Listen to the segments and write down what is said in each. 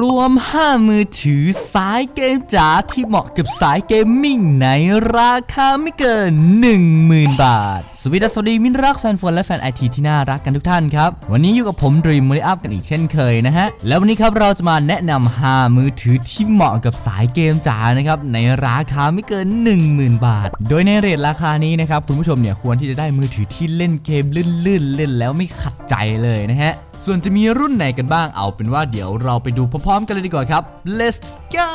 รวม 5 มือถือสายเกมจ๋าที่เหมาะกับสายเกมมิ่งในราคาไม่เกิน 10,000 บาท สวัสดีสวัสดีมิตรรักแฟนฟนและแฟนไอทีที่น่ารักกันทุกท่านครับ วันนี้อยู่กับผมดรีมม r อัพกันอีกเช่นเคยนะฮะ แล้ววันนี้ครับเราจะมาแนะนำ5มือถือที่เหมาะกับสายเกมจ๋านะครับ ในราคาไม่เกิน 10,000 บาท โดยในเรทราคานี้นะครับคุณผู้ชมเนี่ยควรที่จะได้มือถือที่เล่นเกมลื่นๆเล่นแล้วไม่ขัดใจเลยนะฮะส่วนจะมีรุ่นไหนกันบ้างเอาเป็นว่าเดี๋ยวเราไปดูพร้อมๆกันเลยดีกว่าครับ let's go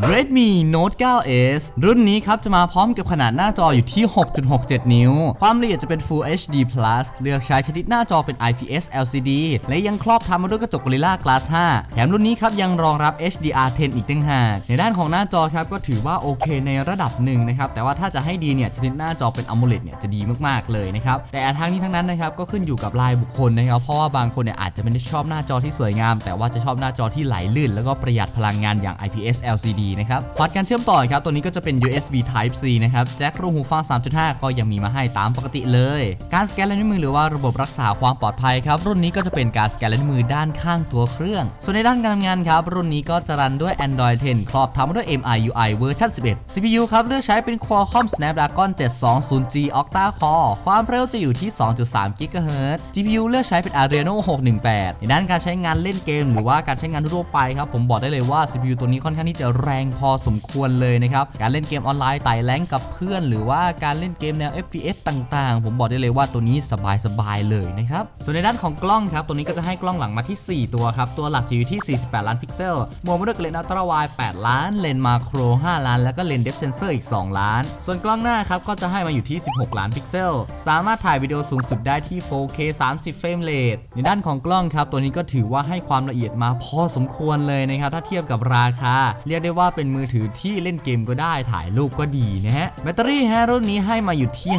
Redmi Note 9s รุ่นนี้ครับจะมาพร้อมกับขนาดหน้าจออยู่ที่ 6.67 นิ้ว ความละเอียดจะเป็น Full HD Plus เลือกใช้ชนิดหน้าจอเป็น IPS LCD และยังครอบทำมาด้วยกระจก Gorilla Glass 5 แถมรุ่นนี้ครับยังรองรับ HDR10 อีกตั้งหาก ในด้านของหน้าจอครับก็ถือว่าโอเคในระดับหนึ่งนะครับ แต่ว่าถ้าจะให้ดีเนี่ยชนิดหน้าจอเป็น AMOLED เนี่ยจะดีมากๆเลยนะครับ แต่ทั้งนี้ทั้งนั้นนะครับก็ขึ้นอยู่กับลายบุคคลนะครับ เพราะว่าบางคนเนี่ยอาจจะไม่ได้ชอบหน้าจอที่สวยงาม แต่ว่าจะชอบหน้าจอที่ไหลลื่น แล้วก็ประหยัดพลังงานอย่าง IPS LCD นะครับพอร์ตการเชื่อมต่อครับตัวนี้ก็จะเป็น USB Type C นะครับแจ็ครูหูฟัง 3.5 ก็ยังมีมาให้ตามปกติเลย การสแกนลายนิ้วมือหรือว่าระบบรักษาความปลอดภัยครับรุ่นนี้ก็จะเป็นการสแกนลายนิ้วมือด้านข้างตัวเครื่อง ส่วนในด้านการทำงานครับรุ่นนี้ก็จะรันด้วย Android 10 ครอบทำด้วย MIUI เวอร์ชัน11 CPU ครับเลือกใช้เป็น Qualcomm Snapdragon 720G Octa Core ความเร็วจะอยู่ที่ 2.3 GHz GPU เลือกใช้เป็น Adreno 618 ในด้านการใช้งานเล่นเกม หรือว่าการใช้งานทั่วไปครับผมบอกได้เลยว่า CPU ตัวนี้ค่อนข้างที่จะแรงพอสมควรเลยนะครับ การเล่นเกมออนไลน์ไต่แรงกับเพื่อน หรือว่าการเล่นเกมแนว FPS ต่างๆ ผมบอกได้เลยว่าตัวนี้สบายๆเลยนะครับ ส่วนในด้านของกล้องครับตัวนี้ก็จะให้กล้องหลังมาที่ 4 ตัวครับ ตัวหลักจะอยู่ที่ 48 ล้านพิกเซลบวมาด้วยเลนส์อัลตร้าไวด์8ล้าน เลนส์มาโคร 5 ล้าน แล้วก็เลนส์เดฟเซนเซอร์อีก 2 ล้าน ส่วนกล้องหน้าครับก็จะให้มาอยู่ที่ 16 ล้านพิกเซล สามารถถ่ายวิดีโอสูงสุดได้ที่ 4K 30 เฟรมเรทในด้านของกล้องครับตัวนี้ก็ถือว่าให้ความละเอียดมาพอสมควรเลยนะครับถ้าเทียบกับราคา เรียกได้ว่า่าเป็นมือถือที่เล่นเกมก็ได้ถ่ายรูปก็ดีนะฮะ แบตเตอรี่ฮะรุ่นนี้ให้มาอยู่ที่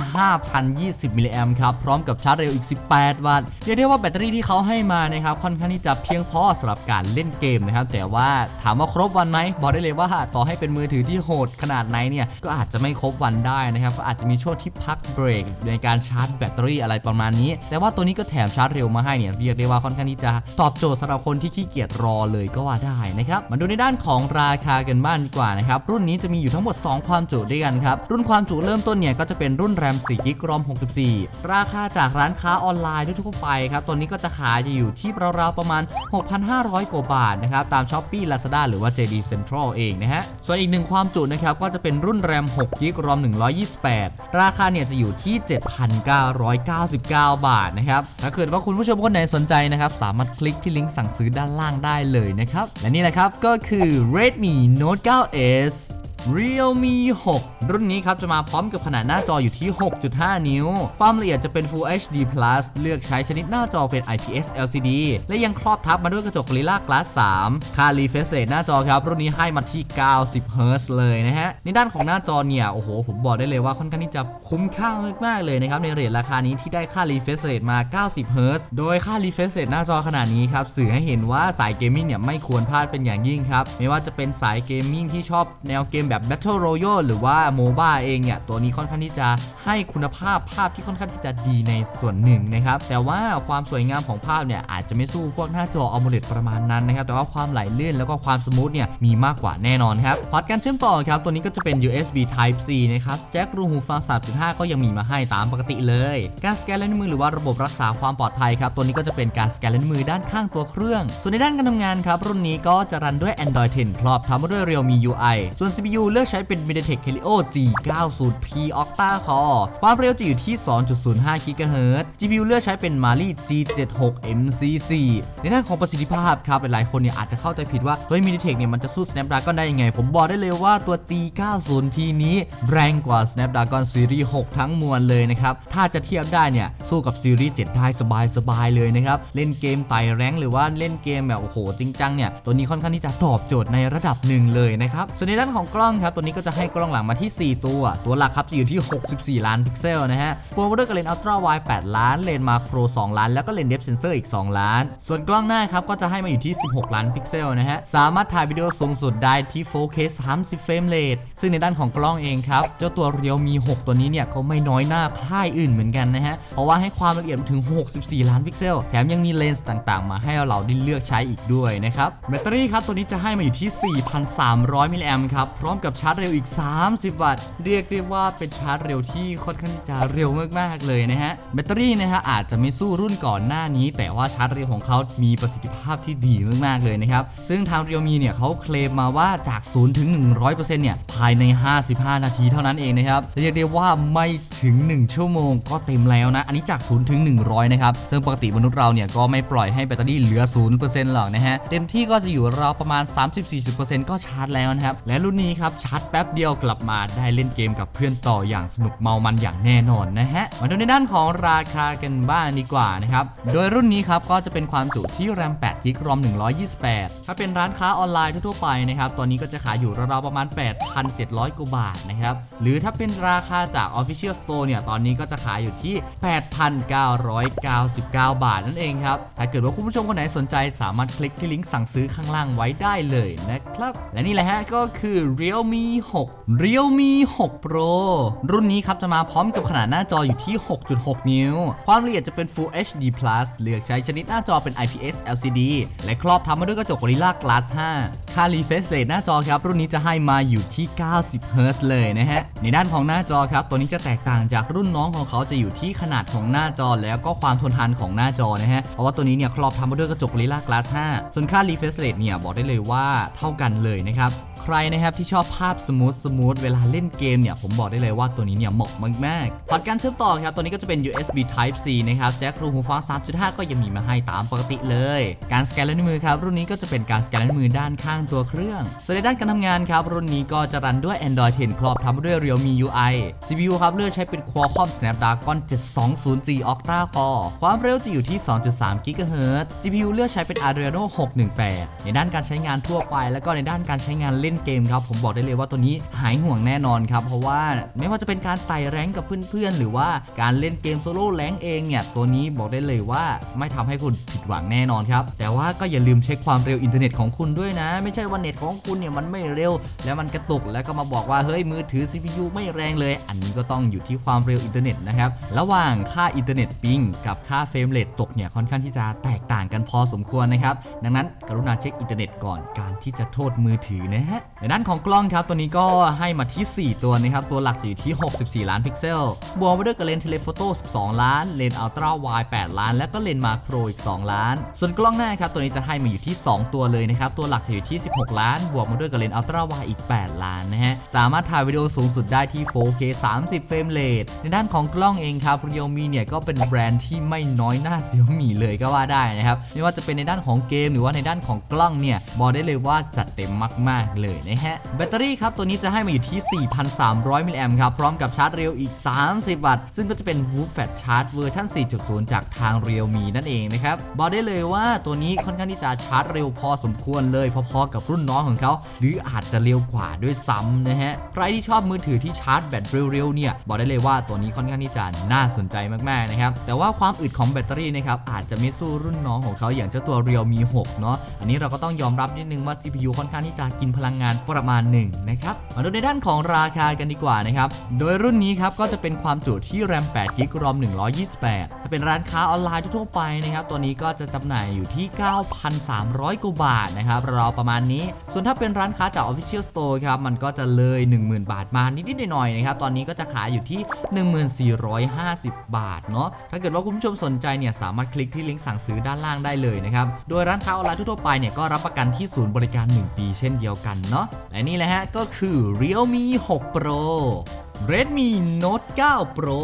5,020มิลลิแอมครับ พร้อมกับชาร์จเร็วอีก 18 วัตต์เรียกได้ว่าแบตเตอรี่ที่เขาให้มานะครับค่อนข้างที่จะเพียงพอสำหรับการเล่นเกมนะครับ แต่ว่าถามว่าครบวันไหมบอกได้เลยว่าต่อให้เป็นมือถือที่โหดขนาดไหนเนี่ยก็อาจจะไม่ครบวันได้นะครับก็อาจจะมีช่วงที่พักเบรกในการชาร์จแบตเตอรี่อะไรประมาณนี้ แต่ว่าตัวนี้ก็แถมชาร์จเร็วมาให้เนี่ยเรียกได้ว่าค่อนข้างที่จะตอบโจทย์สำหรับคนที่ขี้เกียจรอเลยก็ว่าได้นะครับมาดูในด้านของราคากันบ้างดีกว่านะครับ รุ่นนี้จะมีอยู่ทั้งหมด 2 ความจุด้วยกันครับ รุ่นความจุเริ่มต้นเนี่ยก็จะเป็นรุ่นแรม4กิกรอม 64 ราคาจากร้านค้าออนไลน์ทั่วไปครับตัวนี้ก็จะขายจะอยู่ที่ราวๆประมาณ 6,500 กว่าบาทนะครับตาม s h อ p e e Lazada หรือว่า JD Central เองนะฮะส่วนอีกหนึ่งความจุนะครับก็จะเป็นรุ่นแรม6กิกรอม 128 ราคาเนี่ยจะอยู่ที่ 7,999 บาทนะครับถ้าเกิดว่าคุณผู้ชมคนไหนสนใจนะครับสามารถคลิกที่ลิงก์สั่งซื้อด้านล่างได้เลยนะครับและนี่แหละครับก็คือ Redmi Note 9s Realme 6 รุ่นนี้ครับจะมาพร้อมกับขนาดหน้าจออยู่ที่ 6.5 นิ้ว ความละเอียดจะเป็น Full HD Plus เลือกใช้ชนิดหน้าจอเป็น IPS LCD และยังครอบทับมาด้วยกระจก Gorilla Glass 3 ค่า refresh rate หน้าจอครับ รุ่นนี้ให้มาที่ 90 Hz เลยนะฮะ ในด้านของหน้าจอเนี่ย โอ้โห ผมบอกได้เลยว่าค่อนข้างที่จะคุ้มค่ามากๆเลยนะครับ ในเรทราคานี้ที่ได้ค่า refresh rate มา 90 Hz โดยค่า refresh rate หน้าจอขนาดนี้ครับสื่อให้เห็นว่าสายเกมมิ่งเนี่ยไม่ควรพลาดเป็นอย่างยิ่งครับไม่ว่าจะเป็นสายเกมมิ่งที่ชอบแนวเกมแบบ Battle Royale หรือว่าโมบ้าเองเนี่ย ตัวนี้ค่อนข้างที่จะให้คุณภาพภาพที่ค่อนข้างที่จะดีในส่วนหนึ่งนะครับ แต่ว่าความสวยงามของภาพเนี่ย อาจจะไม่สู้พวกหน้าจอ AMOLED ประมาณนั้นนะครับ แต่ว่าความไหลลื่นแล้วก็ความสมูทเนี่ยมีมากกว่าแน่นอนครับพอร์ตการเชื่อมต่อครับ ตัวนี้ก็จะเป็น USB Type C นะครับแจ็ครูหูฟัง 3.5 ก็ยังมีมาให้ตามปกติเลย การสแกนลายนิ้วมือหรือว่าระบบรักษาความปลอดภัยครับตัวนี้ก็จะเป็นการสแกนลายนิ้วมือด้านข้างตัวเครื่อง ส่วนในด้านการทำงานครับรุ่นนี้ก็จะรันด้วย Android 10 ครอบทำด้วย Realme UI ส่วน CPU เลือกใช้เป็น MediaTek Helio G90T Octa Core ความเร็วจะอยู่ที่ 2.05 GHz GPU เลือกใช้เป็น Mali G76 MC4 ในด้านของประสิทธิภาพครับ หลายๆคนเนี่ยอาจจะเข้าใจผิดว่า เฮ้ย MediaTek เนี่ยมันจะสู้ Snapdragon ได้ยังไง ผมบอกได้เลยว่าตัว G90T นี้แรงกว่า Snapdragon Series 6 ทั้งมวลเลยนะครับ ถ้าจะเทียบได้เนี่ย สู้กับ Series 7 ได้สบายๆเลยนะครับ เล่นเกมไต่แรงหรือว่าเล่นเกมแบบโอ้โหจริงจังเนี่ยตัวนี้ค่อนข้างที่จะตอบโจทย์ในระดับหนึ่งเลยนะครับส่วนในด้านของกล้ององครับ ตัวนี้ก็จะให้กล้องหลังมาที่ 4 ตัว ตัวหลักครับจะอยู่ที่ 64 ล้านพิกเซลนะฮะบวกมาด้วยกับเลนส์อัลตร้าไวด์8ล้าน เลนส์มาโคร 2 ล้าน แล้วก็เลนส์เดฟเซนเซอร์อีก 2 ล้าน ส่วนกล้องหน้าครับก็จะให้มาอยู่ที่ 16 ล้านพิกเซลนะฮะ สามารถถ่ายวิดีโอสูงสุดได้ที่ 4K 30 เฟรมเรท ซึ่งในด้านของกล้องเองครับ เจ้าตัวเรียวมี 6 ตัวนี้เนี่ยก็ไม่น้อยหน้าค่ายอื่นเหมือนกันนะฮะ เพราะว่าให้ความละเอียดถึง 64 ล้านพิกเซล แถมยังมีเลนส์ต่างๆ มาให้เราได้เลือกใช้อีกด้วยนะครับ แบตเตอรี่ครับตัวนี้จะให้มาอยู่ที่ 4,300 มิลลิแอมป์ครับ พร้อมกับชาร์จเร็วอีก 30 วัตต์ เรียกได้ว่าเป็นชาร์จเร็วที่ค่อนข้างที่จะเร็วมากๆเลยนะฮะ แบตเตอรี่นะฮะอาจจะไม่สู้รุ่นก่อนหน้านี้ แต่ว่าชาร์จเร็วของเขามีประสิทธิภาพที่ดีมากๆเลยนะครับ ซึ่งทางเรียวมีเนี่ยเขาเคลมมาว่าจาก 0 ถึง 100%เนี่ยภายใน 55 นาทีเท่านั้นเองนะครับ เรียกได้ว่าไม่ถึง 1 ชั่วโมงก็เต็มแล้วนะ อันนี้จาก 0 ถึง 100 นะครับ ซึ่งปกติมนุษย์เราเนี่ยก็ไม่ปล่อยให้แบตเตอรี่เหลือ 0%หรอกนะฮะ เต็มที่ก็จะอยู่ราวประมาณ 30-40%ก็ชาร์จแล้วนะครับ และรุ่นนี้ครับชาร์จแป๊บเดียวกลับมาได้เล่นเกมกับเพื่อนต่ออย่างสนุกเมามันอย่างแน่นอนนะฮะมาดูในด้านของราคากันบ้างดีกว่านะครับโดยรุ่นนี้ครับก็จะเป็นความจุที่แรม8 g b รอม128 ถ้าเป็นร้านค้าออนไลน์ทั่วไปนะครับตัวนี้ก็จะขายอยู่ราวๆประมาณ 8,700กว่าบาทนะครับหรือถ้าเป็นราคาจาก Official Store เนี่ยตอนนี้ก็จะขายอยู่ที่ 8,999 บาทนั่นเองครับถ้าเกิดว่าคุณผู้ชมคนไหนสนใจสามารถคลิกที่ลิงก์สั่งซื้อข้างล่างไว้ได้เลยนะครับและนี่แหละฮะก็คือ real Realme 6 Realme 6 Pro รุ่นนี้ครับจะมาพร้อมกับขนาดหน้าจออยู่ที่ 6.6 นิ้ว ความละเอียดจะเป็น Full HD Plus เลือกใช้ชนิดหน้าจอเป็น IPS LCD และครอบทำมาด้วยกระจก Gorilla Glass 5 ค่า refresh rate หน้าจอครับ รุ่นนี้จะให้มาอยู่ที่ 90 Hz เลยนะฮะ ในด้านของหน้าจอครับ ตัวนี้จะแตกต่างจากรุ่นน้องของเขาจะอยู่ที่ขนาดของหน้าจอแล้วก็ความทนทานของหน้าจอนะฮะ เพราะว่าตัวนี้เนี่ยครอบทำมาด้วยกระจก Gorilla Glass 5 ส่วนค่า refresh rate เนี่ยบอกได้เลยว่าเท่ากันเลยนะครับใครนะครับที่ชอบภาพสมูทสมูทเวลาเล่นเกมเนี่ยผมบอกได้เลยว่าตัวนี้เนี่ยเหมาะมากๆพอร์ตการเชื่อมต่อครับตัวนี้ก็จะเป็น USB Type C นะครับแจ็ครูหูฟัง 3.5 ก็ยังมีมาให้ตามปกติเลย การสแกนลายนิ้วมือครับรุ่นนี้ก็จะเป็นการสแกนลายนิ้วมือด้านข้างตัวเครื่องส่วนในด้านการทำงานครับรุ่นนี้ก็จะรันด้วย Android 10 ครอบทำมาด้วย Realme UI CPU ครับเลือกใช้เป็น Qualcomm Snapdragon 720G Octa Core ความเร็วจะอยู่ที่ 2.3 GHz GPU เลือกใช้เป็น Adreno 618 ในด้านการใช้งานทั่วไป แล้วก็ในด้านการใช้งานเล่นเกมครับ ผมบอกได้เลยว่าตัวนี้หายห่วงแน่นอนครับ เพราะว่าไม่ว่าจะเป็นการไต่แรงกับเพื่อนๆ หรือว่าการเล่นเกมโซโล่แรงเองเนี่ยตัวนี้บอกได้เลยว่าไม่ทำให้คุณผิดหวังแน่นอนครับ แต่ว่าก็อย่าลืมเช็คความเร็วอินเทอร์เน็ตของคุณด้วยนะ ไม่ใช่ว่าเน็ตของคุณเนี่ยมันไม่เร็ว แล้วมันกระตุกแล้วก็มาบอกว่าเฮ้ยมือถือ CPU ไม่แรงเลย อันนี้ก็ต้องอยู่ที่ความเร็วอินเทอร์เน็ตนะครับระหว่างค่าอินเทอร์เน็ตปิงกับค่าเฟรมเรทตกเนี่ยค่อนข้างที่จะแตกต่างกันพอสมควรนะครับดังนั้นกรุณาเช็คอินเทอร์เน็ตก่อนการที่จะโทษมือถือนะฮะ ในด้านของกล้องครับตัวนี้ก็ให้มาที่ 4 ตัวนะครับ ตัวหลักจะอยู่ที่ 64 ล้านพิกเซล บวกมาด้วยกับเลนส์เทเลโฟโต้12 ล้าน เลนส์อัลตร้าไวด์8ล้าน และก็เลนส์มาโครอีก 2 ล้าน ส่วนกล้องหน้าครับตัวนี้จะให้มาอยู่ที่ 2 ตัวเลยนะครับ ตัวหลักจะอยู่ที่ 16 ล้าน บวกมาด้วยกับเลนส์อัลตร้าไวด์อีก 8 ล้านนะฮะ สามารถถ่ายวิดีโอสูงสุดได้ที่ 4K 30 เฟรมเรท ในด้านของกล้องเองครับ Realme เนี่ยก็เป็นแบรนด์ที่ไม่น้อยหน้าเสี่ยมี่เลยก็ว่าได้นะครับ ไม่ว่าจะเป็นในด้านของเกมหรือว่าในด้านของกล้องเนี่ยบอกได้เลยว่าจัดเต็มมากๆเลยนะฮะ แบตเตอรี่ครับ ตัวนี้จะให้มาอยู่ที่ 4,300 มิลลิแอมป์ครับ พร้อมกับชาร์จเร็วอีก 30 วัตต์ ซึ่งก็จะเป็น w o o f a t Charge เวอร์ชัน4.0 จากทาง Realme นั่นเองนะครับ บอกได้เลยว่าตัวนี้ค่อนข้างที่จะชาร์จเร็วพอสมควรเลยพอๆกับรุ่นน้องของเขา หรืออาจจะเร็วกว่าด้วยซ้ำนะฮะ ใครที่ชอบมือถือที่ชาร์จแบตเร็วๆเนี่ย บอกได้เลยว่าตัวนี้ค่อนข้างที่จะน่าสนใจมากๆนะครับ แต่ว่าความอึดของแบตเตอรี่นะครับอาจจะไม่สู้รุ่นน้องของเขาอย่างเจ้าตัว Realme 6 เนาะ อันนี้เราก็ต้องยอมรับนิดนึงว่า CPU ค่อนข้างที่จะกินพลังงานประมาณหนึ่งนะครับมาดูในด้านของราคากันดีกว่านะครับ โดยรุ่นนี้ครับก็จะเป็นความจุที่แรม8 g b รอม 128 ถ้าเป็นร้านค้าออนไลน์ทั่วไปนะครับตัวนี้ก็จะจำหน่ายอยู่ที่ 9,300กว่าบาทนะครับราวประมาณนี้ ส่วนถ้าเป็นร้านค้าจาก Official Store ครับมันก็จะเลย 10,000 บาทมานิดๆหน่อยๆนะครับตอนนี้ก็จะขายอยู่ที่ 1450 บาทเนาะถ้าเกิดว่าคุณผู้ชมสนใจเนี่ยสามารถคลิกที่ลิงก์สั่งซื้อด้านล่างได้เลยนะครับโดยร้านค้าออนไลน์ทั่วไปเนี่ยก็รับประกันที่ศูนย์บริการ 1 ปีเช่นเดียวกันเนาะและนี่แหละฮะก็คือ Realme 6 Pro Redmi Note 9 Pro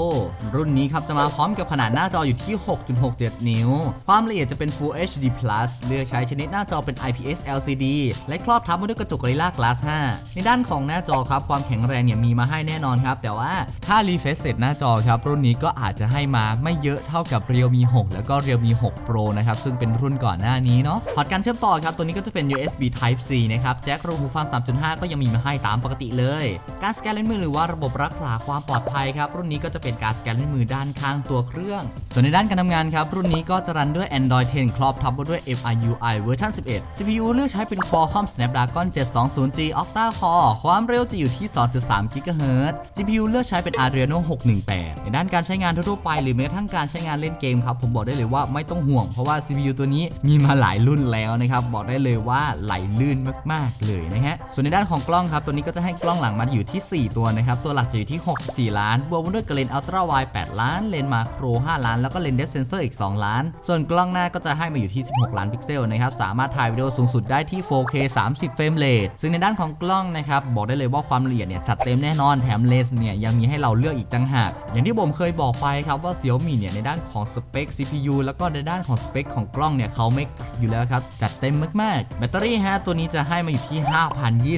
รุ่นนี้ครับจะมาพร้อมกับขนาดหน้าจออยู่ที่ 6.67 นิ้ว ความละเอียดจะเป็น Full HD Plus เลือกใช้ชนิดหน้าจอเป็น IPS LCD และครอบทับมาด้วยกระจก Gorilla Glass 5 ในด้านของหน้าจอครับความแข็งแรงเนี่ยมีมาให้แน่นอนครับ แต่ว่าค่า refresh rate หน้าจอครับ รุ่นนี้ก็อาจจะให้มาไม่เยอะเท่ากับ Realme 6 แล้วก็ Realme 6 Pro นะครับ ซึ่งเป็นรุ่นก่อนหน้านี้เนาะพอร์ตการเชื่อมต่อครับตัวนี้ก็จะเป็น USB Type C นะครับแจ็ครูหูฟัง 3.5 ก็ยังมีมาให้ตามปกติเลย การสแกนลายมือหรือว่าระบบรักษาความปลอดภัยครับ รุ่นนี้ก็จะเป็นการสแกนลายมือด้านข้างตัวเครื่อง ส่วนในด้านการทำงานครับ รุ่นนี้ก็จะรันด้วย Android 10 ครอบทับมาด้วย MIUI เวอร์ชัน11 CPU เลือกใช้เป็น Qualcomm Snapdragon 720G Octa Core ความเร็วจะอยู่ที่ 2.3 GHz GPU เลือกใช้เป็น Adreno 618 ในด้านการใช้งานทั่วไปหรือแม้กระทั่งการใช้งานเล่นเกมครับผมบอกได้เลยว่าไม่ต้องห่วงเพราะว่า CPU ตัวนี้มีมาหลายรุ่นแล้วนะครับบอกได้เลยว่าไหลลื่นมาก ๆ เลยนะฮะส่วนในด้านของกล้องครับตัวนี้ก็จะให้กล้องหลังมาอยู่ที่ 4 ตัวนะครับตัวหลักจะอยู่ที่ 64 ล้าน บวกมาด้วยกระเลนอัลตร้าไวด์8ล้าน เลนส์มาโคร 5 ล้าน แล้วก็เลนส์เดฟเซนเซอร์อีก 2 ล้าน ส่วนกล้องหน้าก็จะให้มาอยู่ที่ 16 ล้านพิกเซลนะครับ สามารถถ่ายวิดีโอสูงสุดได้ที่ 4K 30 เฟรมเรท ซึ่งในด้านของกล้องนะครับบอกได้เลยว่าความละเอียดเนี่ยจัดเต็มแน่นอน แถมเลนส์เนี่ยยังมีให้เราเลือกอีกต่างหาก อย่างที่ผมเคยบอกไปครับว่า Xiaomi เนี่ยในด้านของสเปค CPU แล้วก็ในด้านของสเปคของกล้องเนี่ยเขาไม่กักอยู่แล้วครับจัดเต็มมากๆ แบตเตอรี่ฮะตัวนี้จะให้มาอยู่ที่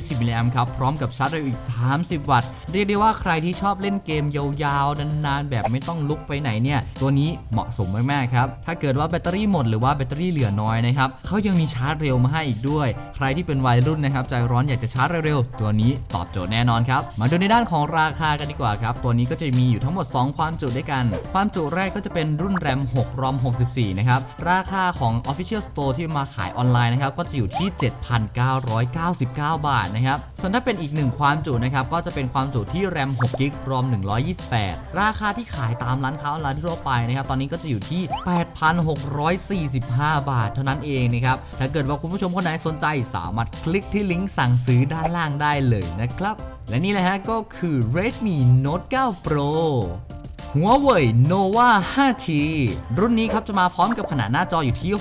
5,020มิลลิแอมป์ครับพร้อมกับชาร์จเร็วอีก 30 วัตต์เรียกได้ว่าใครที่ชอบเล่นเกมยาวๆนานๆ แบบไม่ต้องลุกไปไหนเนี่ย ตัวนี้เหมาะสมมากๆครับ ถ้าเกิดว่าแบตเตอรี่หมดหรือว่าแบตเตอรี่เหลือน้อยนะครับเขายังมีชาร์จเร็วมาให้อีกด้วย ใครที่เป็นวัยรุ่นนะครับใจร้อนอยากจะชาร์จเร็วๆ ตัวนี้ตอบโจทย์แน่นอนครับ มาดูในด้านของราคากันดีกว่าครับ ตัวนี้ก็จะมีอยู่ทั้งหมด 2 ความจุด้วยกัน ความจุแรกก็จะเป็นรุ่นแรม6 ROM 64 นะครับ ราคาของ Official Store ที่มาขายออนไลน์นะครับ ก็จะอยู่ที่ 7,999 บาทนะครับ ส่วนถ้าเป็นอีกหนึ่งความจุนะครับ ก็จะเป็นความจุที่แรม6 g b รอม 128 ราคาที่ขายตามร้านค้าออนไลน์ทั่วไปนะครับ ตอนนี้ก็จะอยู่ที่ 8,645 บาทเท่านั้นเองนะครับ ถ้าเกิดว่าคุณผู้ชมคนไหนสนใจสามารถคลิกที่ลิงก์สั่งซื้อด้านล่างได้เลยนะครับ และนี่แหละฮะก็คือ Redmi Note 9 Pro หัวเว่ย Nova 5T รุ่นนี้ครับจะมาพร้อมกับขนาดหน้าจออยู่ที่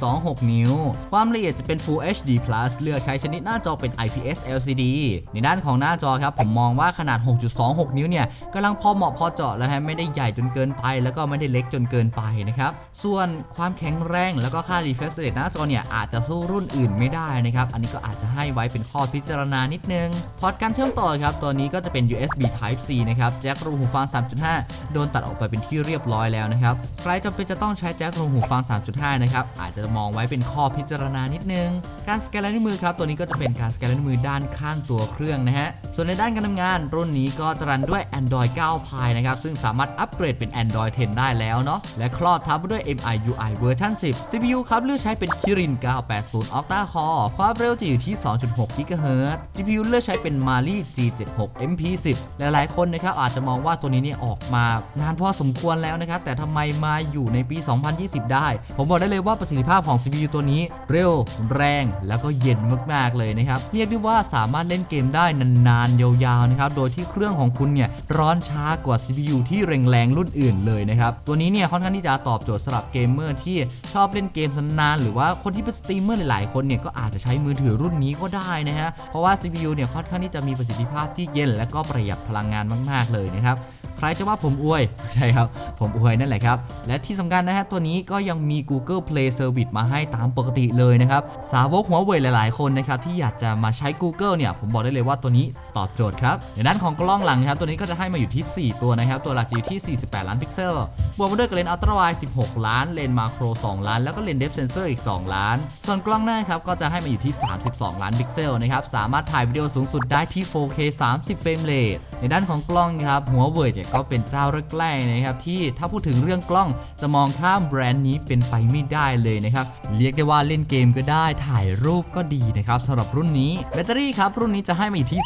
6.26 นิ้ว ความละเอียดจะเป็น Full HD Plus เลือกใช้ชนิดหน้าจอเป็น IPS LCD ในด้านของหน้าจอครับ ผมมองว่าขนาด 6.26 นิ้วเนี่ยกำลังพอเหมาะพอเจาะแล้วฮะไม่ได้ใหญ่จนเกินไป แล้วก็ไม่ได้เล็กจนเกินไปนะครับ ส่วนความแข็งแรงแล้วก็ค่า refresh rate หน้าจอเนี่ยอาจจะสู้รุ่นอื่นไม่ได้นะครับอันนี้ก็อาจจะให้ไว้เป็นข้อพิจารณานิดนึงพอร์ตการเชื่อมต่อครับตัวนี้ก็จะเป็น USB Type C นะครับแจ็ครูหูฟัง 3.5โดนตัดออกไปเป็นที่เรียบร้อยแล้วนะครับ ใครจำเป็นจะต้องใช้แจ็ครูหูฟัง 3.5 นะครับ อาจจะมองไว้เป็นข้อพิจารณานิดนึง การสแกนลายนิ้วมือครับ ตัวนี้ก็จะเป็นการสแกนลายนิ้วมือด้านข้างตัวเครื่องนะฮะ ส่วนในด้านการทำงาน รุ่นนี้ก็จะรันด้วย Android 9 Pie นะครับ ซึ่งสามารถอัปเกรดเป็น Android 10 ได้แล้วเนาะ และครอบทับด้วย MIUI เวอร์ชัน10 CPU ครับเลือกใช้เป็น Kirin 980 Octa Core ความเร็วจะอยู่ที่ 2.6 GHz GPU เลือกใช้เป็น Mali G76 MP10 หลายๆคนนะครับอาจจะมองว่าตัวนี้เนี่ยออกมานานพอสมควรแล้วนะครับ แต่ทำไมมาอยู่ในปี 2020 ได้ ผมบอกได้เลยว่าประสิทธิภาพของ CPU ตัวนี้เร็ว แรง แล้วก็เย็นมากๆเลยนะครับ เรียกได้ว่าสามารถเล่นเกมได้นานๆ ยาวๆนะครับ โดยที่เครื่องของคุณเนี่ยร้อนช้ากว่า CPU ที่แรงๆรุ่นอื่นเลยนะครับ ตัวนี้เนี่ยค่อนข้างที่จะตอบโจทย์สำหรับเกมเมอร์ที่ชอบเล่นเกมนานๆหรือว่าคนที่เป็นสตรีมเมอร์หลายๆคนเนี่ยก็อาจจะใช้มือถือรุ่นนี้ก็ได้นะฮะเพราะว่า CPU เนี่ยค่อนข้างที่จะมีประสิทธิภาพที่เย็นและก็ประหยัดพลังงานมาก ๆ เลยนะครับใครจะว่าผมอวยใช่ครับผมอวยนั่นแหละครับ และที่สำคัญนะฮะตัวนี้ก็ยังมี Google Play Service มาให้ตามปกติเลยนะครับ สาวกหัวเว่ยหลาย ๆ คนนะครับที่อยากจะมาใช้ Google เนี่ย ผมบอกได้เลยว่าตัวนี้ตอบโจทย์ครับในด้านของกล้องหลังครับ ตัวนี้ก็จะให้มาอยู่ที่ 4 ตัวนะครับ ตัวหลักจะอยู่ที่ 48 ล้านพิกเซล บวกมาด้วยกับเลนส์อัลตร้าไวด์16 ล้าน เลนส์มาโคร 2 ล้าน แล้วก็เลนส์เดฟเซนเซอร์อีก 2 ล้าน ส่วนกล้องหน้าครับก็จะให้มาอยู่ที่ 32 ล้านพิกเซลนะครับ สามารถถ่ายวิดีโอสูงสุดได้ที่ 4K 30 เฟรมเรทในด้านของกล้องครับหัวเว่ยเนี่ยก็เป็นเจ้าแรกๆนะครับที่ถ้าพูดถึงเรื่องกล้องจะมองข้ามแบรนด์นี้เป็นไปไม่ได้เลยนะครับเรียกได้ว่าเล่นเกมก็ได้ถ่ายรูปก็ดีนะครับสำหรับรุ่นนี้แบตเตอรี่ครับรุ่นนี้จะให้มาอยู่ที่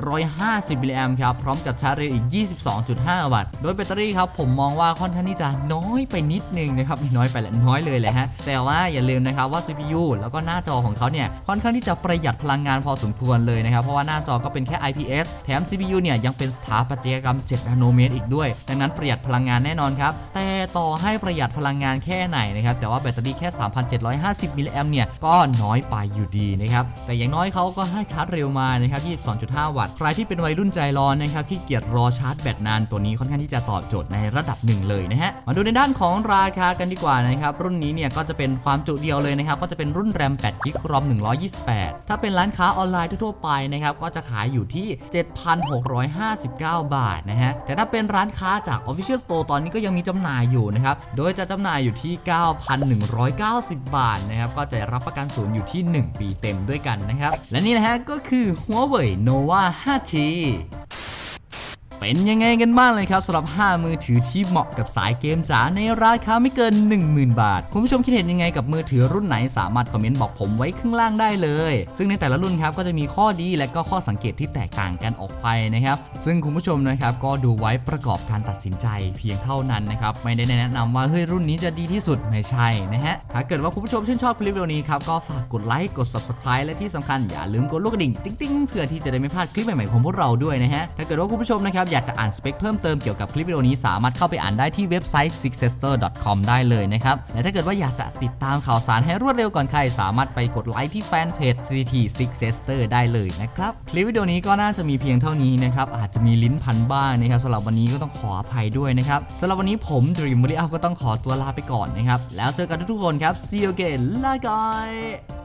3,750มิลลิแอมป์ครับพร้อมกับชาร์จเร็วอีก 22.5 วัตต์โดยแบตเตอรี่ครับผมมองว่าค่อนข้างที่จะน้อยไปนิดนึงนะครับน้อยไปแหละน้อยเลยแหละฮะแต่ว่าอย่าลืมนะครับว่า CPU แล้วก็หน้าจอของเขาเนี่ยค่อนข้างที่จะประหยัดพลังงานพอสมควรเลยนะครับเพราะว่าหน้าจอก็เป็นแค่ IPS แถม CPU เนี่ยยังเป็นสถาปัตยกรรม7นโนเมตอีกด้วย ดังนั้นประหยัดพลังงานแน่นอนครับ แต่ต่อให้ประหยัดพลังงานแค่ไหนนะครับ แต่ว่าแบตเตอรี่แค่ 3,750มิลลิแอมเนี่ยก็น้อยไปอยู่ดีนะครับ แต่อย่างน้อยเขาก็ให้ชาร์จเร็วมานะครับ 22.5 วัตต์ ใครที่เป็นวัยรุ่นใจร้อนนะครับที่เกียจรอชาร์จแบตนานตัวนี้ค่อนข้างที่จะตอบโจทย์ในระดับหนึ่งเลยนะฮะ มาดูในด้านของราคากันดีกว่านะครับ รุ่นนี้เนี่ยก็จะเป็นความจุเดียวเลยนะครับ ก็จะเป็นรุ่นแรม8 g b รอม128 ถ้าเป็นร้านค้าออนไลน์ทั่วไปนะครับก็จะขายอยู่ที่ 7,659 บาทนะฮะแต่ถ้าเป็นร้านค้าจาก Official Store ตอนนี้ก็ยังมีจำหน่ายอยู่นะครับ โดยจะจำหน่ายอยู่ที่ 9,190 บาทนะครับ ก็จะรับประกันศูนย์อยู่ที่ 1 ปีเต็มด้วยกันนะครับ และนี่นะฮะก็คือ Huawei Nova 5T เป็นยังไงกันบ้างเลยครับสำหรับ 5 มือถือที่เหมาะกับสายเกมจ๋าในราคาไม่เกิน 10,000 บาท คุณผู้ชมคิดเห็นยังไงกับมือถือรุ่นไหนสามารถคอมเมนต์บอกผมไว้ข้างล่างได้เลย ซึ่งในแต่ละรุ่นครับก็จะมีข้อดีและก็ข้อสังเกตที่แตกต่างกันออกไปนะครับ ซึ่งคุณผู้ชมนะครับก็ดูไว้ประกอบการตัดสินใจเพียงเท่านั้นนะครับไม่ได้แนะนำว่าเฮ้ยรุ่นนี้จะดีที่สุดไม่ใช่นะฮะถ้าเกิดว่าคุณผู้ชมชื่นชอบคลิปวิดีโอนี้ครับก็ฝากกดไลค์กด subscribe และที่สำคัญอย่าลืมกดลูกกระดิ่งติ๊งๆเพื่อที่จะได้ไม่พลาดคลิปใหม่ๆของพวกเราด้วยนะฮะถ้าเกิดว่าคุณผู้ชมนะครับอยากจะอ่านสเปคเพิ่มเติมเกี่ยวกับคลิปวิดีโอนี้สามารถเข้าไปอ่านได้ที่เว็บไซต์ sixester.com ได้เลยนะครับและถ้าเกิดว่าอยากจะติดตามข่าวสารให้รวดเร็วก่อนใคร สามารถไปกดไลค์ที่แฟนเพจ CT Sixester ได้เลยนะครับคลิปวิดีโอนี้ก็น่าจะมีเพียงเท่านี้นะครับอาจจะมีลิ้นพันบ้างนะครับสำหรับวันนี้ก็ต้องขออภัยด้วยนะครับสำหรับวันนี้ผม Dream m o d i ก็ต้องขอตัวลาไปก่อนนะครับแล้วเจอกันทุกๆคนครับ see you again ลาก่อย